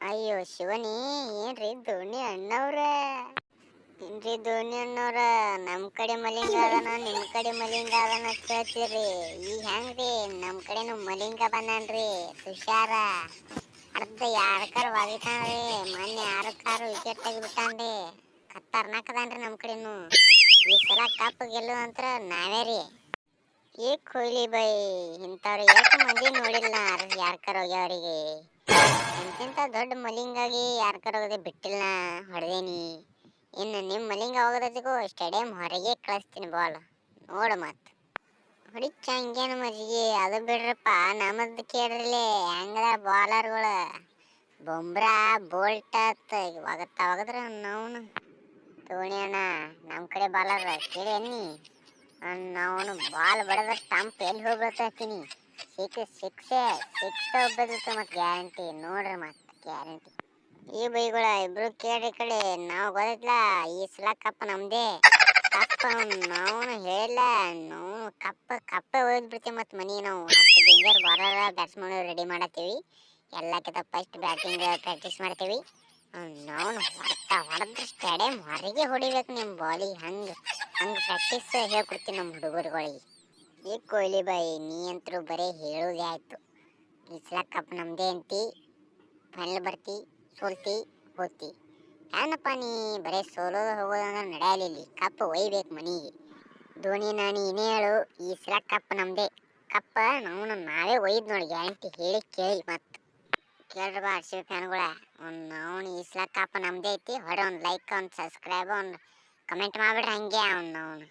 ಅಯ್ಯೋ ಶಿವನಿ, ಏನ್ರಿ ಧೋನಿ ಅಣ್ಣವ್ರ? ಏನ್ರಿ ಧೋನಿ ಅಣ್ಣವ್ರ? ನಮ್ ಕಡೆ ಮಲಿಂಗ ಅದನ, ನಿಮ್ ಕಡೆ ಮಲಿಂಗ ಅದನ ಕೇಳ್ತೀರಿ. ಈಗ ಹೆಂಗ್ರಿ ನಮ್ ಕಡೆನು ಮಲಿಂಗ ಬಂದನ್ರಿ, ತುಷಾರ. ಅರ್ಧ ಯಾರಕಾರ ಒಗಿತಾನ್ರಿ, ಮೊನ್ನೆ ಯಾರಕಾರ ವಿಕೆಟ್ ತೆಗಿಬಿಟ್ಟಾನ್ರಿ ಖತರ್ನಾಕ್ ಅದಾನ್ರಿ ನಮ್ ಕಡೆನು. ಈ ಸಲ ಕಪ್ ಗೆಲ್ಲುವಂತ್ರ ನಾವೇ ರೀ ಏ ಕೊಹ್ಲಿ ಬೈ, ಇಂಥವ್ರು ಎಷ್ಟು ಮಂದಿ ನೋಡಿಲ್ಲ ಯಾರ್ಕರ್ ಅವರಿಗೆ ಇಂತಿಂತ ದೊಡ್ಡ ಮಲಿಂಗಾಗಿ ಯಾರ್ಕರ್ ಹೋಗದೆ ಬಿಟ್ಟಿಲ್ಲ ಹೊಡೆದೇನಿ. ಇನ್ನು ನಿಮ್ಮ ಮಲಿಂಗ ಹೋಗೋದಕ್ಕೂ ಸ್ಟೇಡಿಯಂ ಹೊರಗೆ ಕಳಿಸ್ತೀನಿ ಬಾಲ್, ನೋಡು ಮತ್ತೆ ಹೊಡಿಚ್ಚ ಹಂಗೇನು ಮಜ್ಜಿಗೆ, ಅದು ಬಿಡ್ರಪ್ಪ ನಮ್ಮದು ಕೇಳ್ರಲ್ಲೇ ಹೆಂಗದ ಬಾಲರ್ಗಳು ಬೊಂಬ್ರಾ ಬೋಲ್ಟ್ ಒಗತ್ತ ಒಗದ್ರ ನಾವು ಧೋನಿ ಅಣ್ಣ ನಮ್ಮ ಕಡೆ ಬಾಲರ್ ಕೇಳಿ ಅನ್ನಿ ಅವನು ಬಾಲ್ ಬಡದ ಟಂಪ್ ಎಲ್ಲಿ ಹೋಗ್ಬಿಡ್ತೀನಿ ಸಿಕ್ಸ್ ಸಿಕ್ಸ್ ಸಿಕ್ಸ್ ಹೋಗ್ಬಿಡುತ್ತೆ ಮತ್ತೆ ಗ್ಯಾರಂಟಿ ನೋಡ್ರಿ ಮತ್ತೆ ಗ್ಯಾರಂಟಿ ಈ ಬೈಗಳ ಇಬ್ರು ಕೇಳಿ ಕಡೆ. ನಾವು ಗೊತ್ತಿಲ್ಲ, ಈ ಸಲ ಕಪ್ಪ ನಮ್ದೇ. ಕಪ್ಪ ನಾವು ಹೇಳಿಲ್ಲ. ನಾವು ಕಪ್ ಕಪ್ಪ ಒಯ್ದು ಬಿಡ್ತೀವಿ ಮತ್ತೆ ಮನಿ ನಾವು. ಮತ್ತೆ ಬಿಂಗರ್ ಬಾಲರ್ ಬ್ಯಾಟ್ಸ್ಮನ್ ರೆಡಿ ಮಾಡತ್ತೀವಿ. ಎಲ್ಲಕ್ಕಿಂತ ಫಸ್ಟ್ ಬ್ಯಾಟಿಂಗ್ ಪ್ರಾಕ್ಟೀಸ್ ಮಾಡ್ತೀವಿ. ನಾವು ಹೊಡ್ತಾ ಹೊಡೆದ್ರೆ ಸ್ಟೇಡಿಯಂ ಹೊರಗೆ ಹೊಡಿಬೇಕು ನಿಮ್ಮ ಬಾಲಿಗೆ ಹಂಗೆ ಹಂಗೆ ಪ್ರಾಕ್ಟೀಸ್ ಹೇಳ್ಕೊಡ್ತೀನಿ ನಮ್ಮ ಹುಡುಗರುಗಳಿಗೆ. ಈ ಕೊಹ್ಲಿ ಬಾಯಿ, ನೀ ಅಂತರೂ ಬರೀ ಹೇಳೋದೇ ಆಯ್ತು. ಈ ಸಲ ಕಪ್ ನಮ್ದೇ ಅಂತಿ, ಫೈನಲ್ ಬರ್ತಿ, ಸೋಲ್ತಿ, ಹೋಗ್ತಿ. ಏನಪ್ಪ ನೀ ಬರೀ ಸೋಲೋದು ಹೋಗೋದಂದ್ರೆ ನಡೆಯಲಿಲ್ಲ, ಕಪ್ ಒಯ್ಬೇಕು ಮನೆಗೆ. ಧೋನಿ ನಾನು ಏನೇ ಹೇಳು ಈ ಸಲ ಕಪ್ ನಮ್ದೇ. ಕಪ್ಪ ನಾವು ನಾವೇ ಒಯ್ದು ನೋಡಿ ಗ್ಯಾರಂಟಿ ಹೇಳಿ ಕೇಳಿ ಮತ್ತೆ ಕೇಳ್ರಿ ಬಾ ಬಿ ಫ್ಯಾನ್ಗಳ. ಒಂದು ಅವ್ನು ಈಸ್ಲಕ್ಕಪ್ಪ ಸಲ ನಮ್ದೇ ಐತಿ. ಹೊಡೆ ಒಂದು ಲೈಕ್ ಒಂದು ಸಬ್ಸ್ಕ್ರೈಬ್ ಒಂದು ಕಮೆಂಟ್ ಮಾಡಿಬಿಡ್ರಿ ಹಂಗೆ ಅವ್ನು ಅವ್ನು.